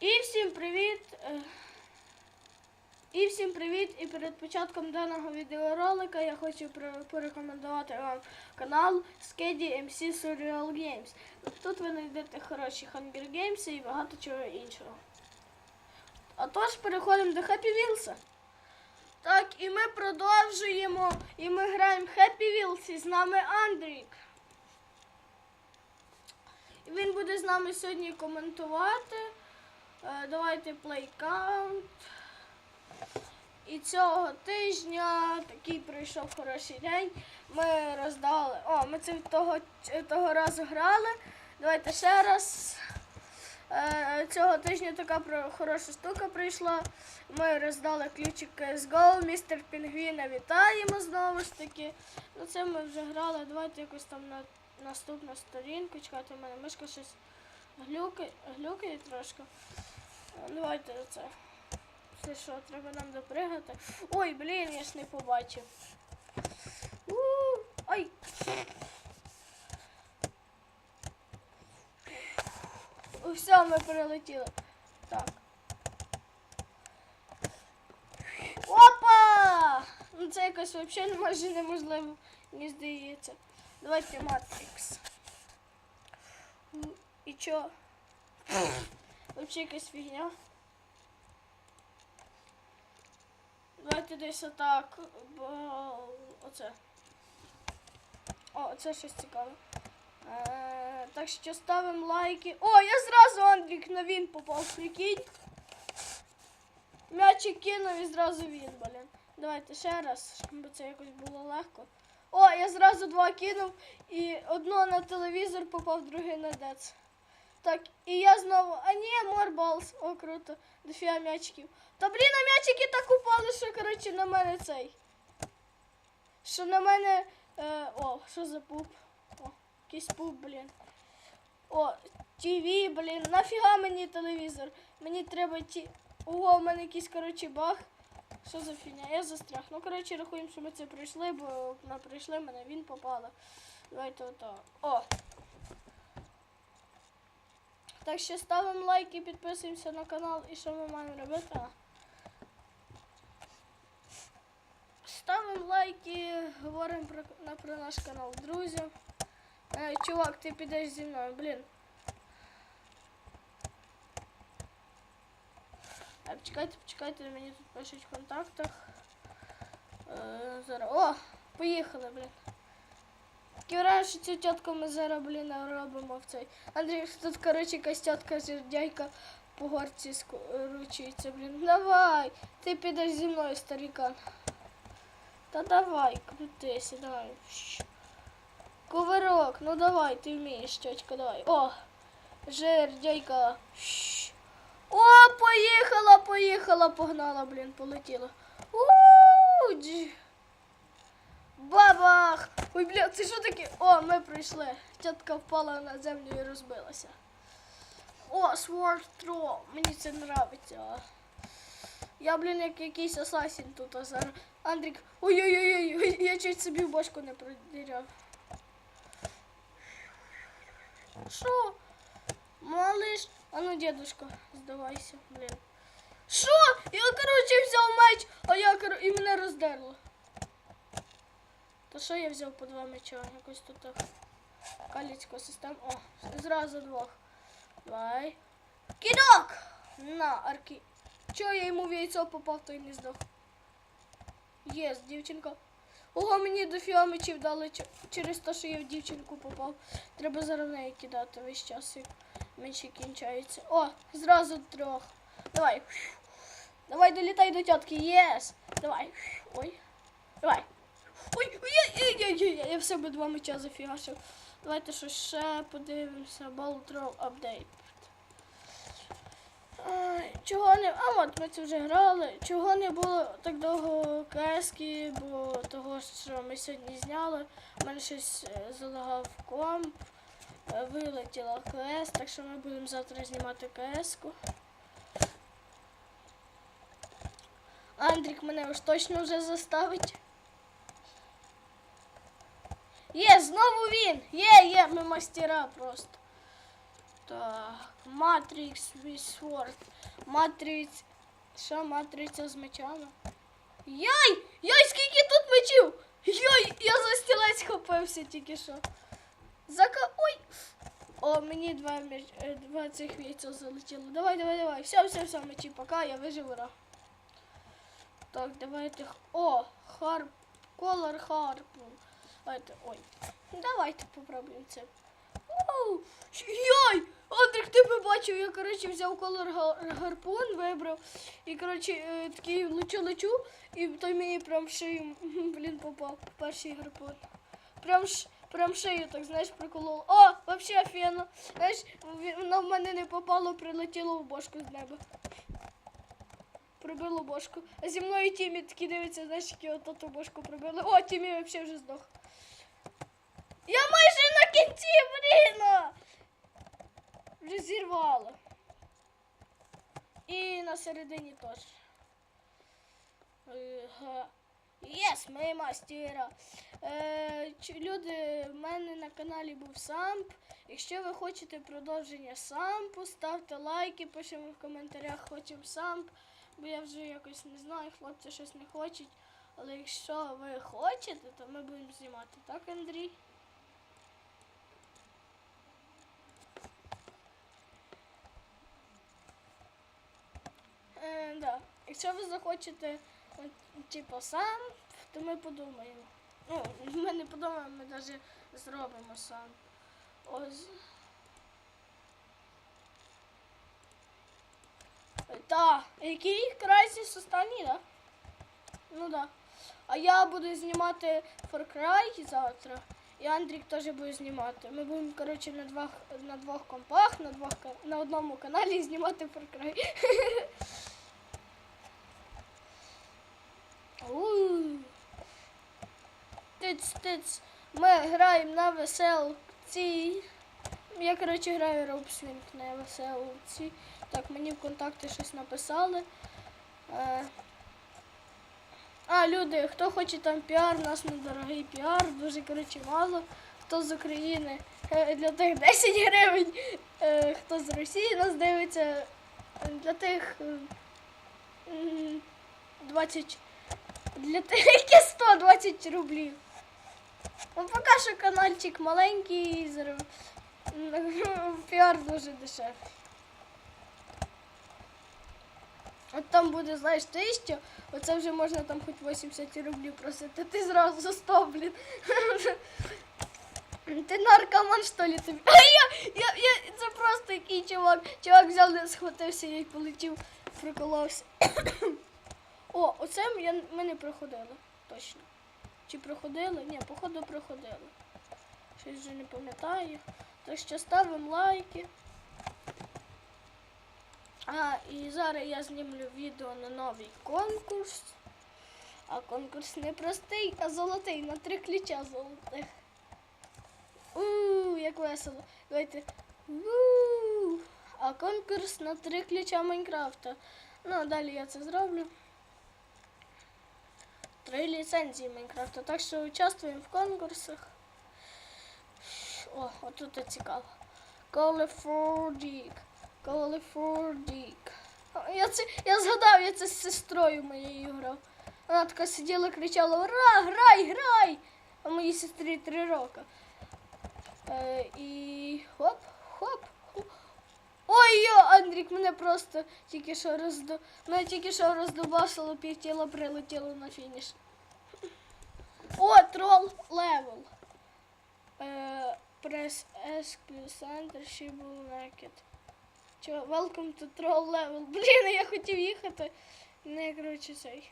І всім привіт! е, І всім привіт! І перед початком даного відеоролика я хочу порекомендувати вам канал Skady MC Surreal Games. Тут ви знайдете хороші Hunger Games і багато чого іншого. А тож переходимо до Happy Wheels. Так, і ми продовжуємо. І ми граємо Happy Wheels. І з нами Андрік. І він буде з нами сьогодні коментувати. Е, Давайте count. І цього тижня такий пройшов хороший день. Ми роздали. О, ми це того, того разу грали. Давайте ще раз. Е, Цього тижня така хороша штука прийшла. Ми роздали ключик CSGO, містер Пінгвіна вітаємо знову ж таки. Ну це ми вже грали. Давайте якось там на наступну сторінку. Чекайте, в мене мишка щось глюкає, глюкає трошки. Давайте це. Це що, треба нам допригати. Ой, блін, я ж не побачив. У, Ой. О, Все, ми прилетіли. Так. Опа! Ну це якось взагалі майже неможливо, мені здається. Давайте Матрикс. І чо? Взагалі якась фігня. Давайте десь отак. Оце. О, це щось цікаве. Е, так що ставимо лайки. О, я зразу Андрік на він попав, прикинь. М'ячик кинув і зразу він, блін. Давайте ще раз, щоб це якось було легко. О, я зразу два кинув і одно на телевізор попав, другий на дец. Так, і я знову. А ні, морбалс. О, круто. Дофіга м'ячиків. Та блін, а м'ячики так упали, що коротше на мене цей. Що на мене. Е, о, що за пуп? О, якийсь пуп, блін. О, ТВ, блін, нафіга мені телевізор? Мені треба ті. Ого, у мене якийсь, коротше, баг. Що за фігня? Я застряг. Ну, коротше, рахуємо, що ми це пройшли, бо ми пройшли, мене він попало. Давайте ото. О! Так що ставимо лайки, підписуємося на канал і що ми маємо робити? Ставимо лайки, говоримо про, про наш канал друзям. Е, чувак, ти підеш зі мною, блін. Так, почекайте, почекайте, мені тут пишуть в контактах. Е, зараз. О, поїхали, блін. Враження, що цю тітку ми зараз, блін, робимо в цей. Андрій, тут, коротше, якась тітка жердяйка по горці скручується, блін. Давай, ти підеш зі мною, старікан. Та давай, крутися, давай. Щ. Кувырок, ну давай, ти вмієш, тьотька, давай. О, жердяйка. О, поїхала, поїхала, погнала, блін, полетіла. У, джі. Бабах! Ой, бля, це що таке? О, ми прийшли. Тітка впала на землю і розбилася. О, Sword Throw. Мені це нравиться. Я, блін, як якийсь асасін тут зараз. Андрік. Ой-ой-ой, я чуть собі в бошку не продіряв. Що? Малиш? А ну, дедушка, здавайся, блін. Що? Я, короче, взяв меч, а я кор... і мене роздерло. То що я взяв по два меча? Якось тут так. Каліцька система. О, зразу двох. Давай. Кидок! На, арки. Чого я йому в яйцо попав, то й не здох. Єс, дівчинка. Ого, мені дофіга мечів дали через те, що я в дівчинку попав. Треба зараз в неї кидати весь час, як мечі кінчаються. О, зразу трьох. Давай. Давай, долітай до тітки. Єс. Давай. Ой. Давай. Ой, ой, ой, ой, ой, я в себе два меча зафігашив. Давайте що ще подивимося. Ball Update. Чого не. А от ми це вже грали. Чого не було так довго кески, бо того, що ми сьогодні зняли. У мене щось е, залагав комп, е, вилетіла КС, так що ми будемо завтра знімати КС-ку. Андрік мене уж точно вже заставить. Є, знову він! Є, є, ми мастера просто. Так, Матрикс Вісворд. Матрix. Що матриця з мечами? Яй! Яй, скільки тут мечів! Яй, я за стілець хопився тільки що. Зака. Ой! О, мені два, меч... е, два цих яйця залетіло. Давай, давай, давай. Все, все, все, мечі, пока, я вижив, ура. Так, давайте. О, харп. Колор харпун. Давайте, ой. Давайте попробуємо це. Оу! Йой! Андрік, ти би бачив, я, коротше, взяв колор гарпун, вибрав. І, коротше, е, такий лечу-лечу, і той мені прям шию, блін, попав. Перший гарпун. Прям, прям шию, так, знаєш, прикололо. О, вообще офігенно. Знаєш, воно в мене не попало, прилетіло в бошку з неба. Пробило бошку. А зі мною Тімі такі дивиться, знаєш, які ото ту бошку пробили. О, Тімі взагалі вже здох. Я майже на кінці, блін! Вже зірвало. І на середині теж. Єс, ми мастера. Е, люди, в мене на каналі був самп. Якщо ви хочете продовження сампу, ставте лайки, пишемо в коментарях, хочемо самп. Бо я вже якось не знаю, хлопці щось не хочуть. Але якщо ви хочете, то ми будемо знімати, так, Андрій? Е, да. Якщо ви захочете, типу, сам, то ми подумаємо. Ну, ми не подумаємо, ми навіть зробимо сам. Ось. Так, який Crysis останній, да? Ну да. А я буду знімати Far Cry завтра. І Андрік теж буде знімати. Ми будемо, коротше, на двох, на двох компах, на, двох, на одному каналі знімати Far Cry. У. Тиц, тиц. Ми граємо на веселці. Я, коротше, граю Робсвінг на веселці. Так, мені в контакти щось написали. Е, А, люди, хто хоче там піар, у нас недорогий піар, дуже коротше мало. Хто з України е, для тих 10 гривень, е, хто з Росії нас дивиться, для тих е, 20 для які 120 рублів. Ну, поки що каналчик маленький, піар дуже дешевий. От там буде, знаєш, тисяча, оце вже можна там хоч 80 рублів просити. Ти зразу за 100, блін. Ти наркоман, що ли, тобі? А я, я, я, це просто який чувак. Чувак взяв, схватився і полетів, приколовся. О, оце ми не проходили, точно. Чи проходили? Ні, походу проходили. Щось вже не пам'ятаю. Так що ставимо лайки. А, і зараз я знімлю відео на новий конкурс. А конкурс не простий, а золотий, на три ключа золотих. Ууу, як весело. Давайте. Ууу. А конкурс на три ключа Майнкрафта. Ну, а далі я це зроблю. Три ліцензії Майнкрафта. Так що участвуємо в конкурсах. О, отут це цікаво. California. California. Я це я згадав, я це з сестрою моєю грав. Вона така сиділа, кричала: Ура, грай, грай! А моїй сестрі три роки. Е, і хоп, хоп, хоп. Ой, йо, Андрік, мене просто тільки що роздо... Мене тільки що роздобасило, півтіла прилетіло на фініш. О, трол левел. Press S plus Enter, will naked. Чо, welcome to troll level. Блін, я хотів їхати. Не, коротше, цей.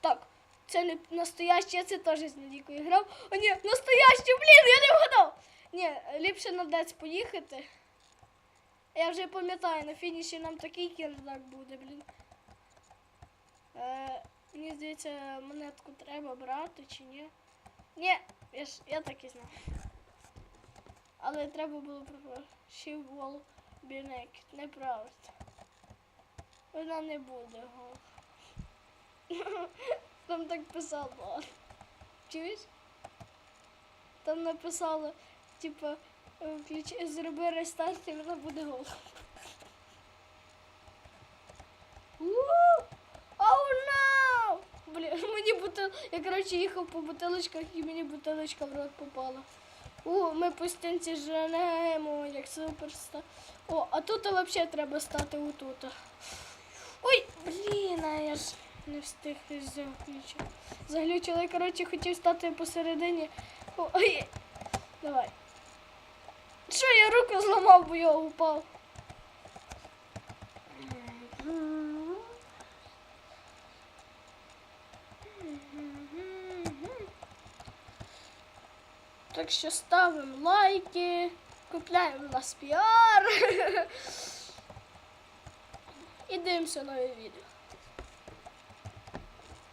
Так, це не настоящий, я це теж з Надійкою грав. О, ні, настоящий, блін, я не вгадав. Ні, ліпше на дец поїхати. Я вже пам'ятаю, на фініші нам такий кіндак буде, блін. Е, мені здається, монетку треба брати чи ні. Ні, я ж я так і знав. Але треба було will be naked. Неправда. Вона не буде гол. Там так писало. Чуєш? Там написало, типа, зроби рестарт і вона буде гол. Оу, no! Блін, мені бутил... Я, коротше, їхав по бутилочках і мені бутилочка в рот попала. О, ми по стінці женемо, як суперста. О, а тут взагалі треба стати отут. Ой, блін, а я ж не встиг заключити. Заглючила, коротше, хотів стати посередині. О, Ой, давай. Що я руку зламав, бо я упав. Так що ставимо лайки, купляємо нас піар і дивимося нові відео.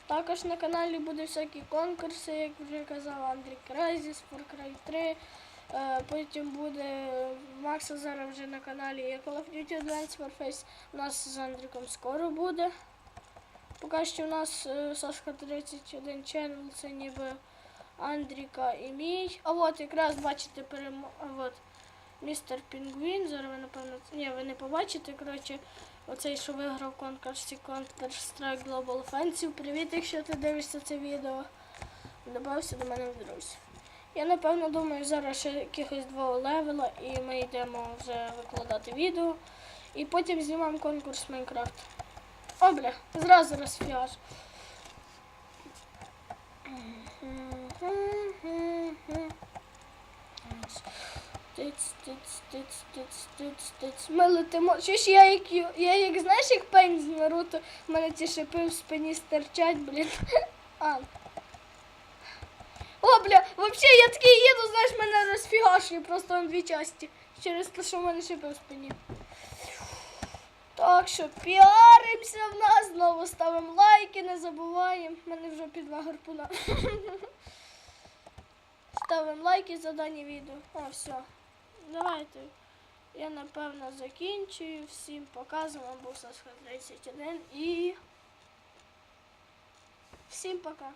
Також на каналі будуть всякі конкурси, як вже казав Андрій Кразіс, Far Cry 3. Е, Потім буде Макса зараз вже на каналі Call of Duty Advanced Warface. У нас з Андріком скоро буде. Поки що у нас е, Сашка 31 channel, це ніби Андріка і мій. А от якраз бачите перемо... от містер Пінгвін. Зараз ви напевно. Ні, ви не побачите. Коротше, оцей, що виграв конкурсі Counter-Strike Global Offensive. Привіт, якщо ти дивишся це відео. Добався до мене в друзі. Я напевно думаю, зараз ще якихось два левела і ми йдемо вже викладати відео. І потім знімаємо конкурс Майнкрафт. О, бля, зразу розфіаж. Тиць, тиць, тиць, тиць, тиць, тиць. Ми летимо. Що ж я як, я як знаєш, як пень з Наруто, в мене ці шипи в спині стирчать, блін. А. Бля, вообще я такий їду, знаєш, мене розфігашує просто на дві часті. Через те, що в мене шипи в спині. Так що піаримося в нас, знову ставимо лайки, не забуваємо. У мене вже під два гарпуна. Ставимо лайки за дані відео. О, все. Давайте. Я напевно закінчую. Всім показую. Вам був Сашка 31 і. Всім пока.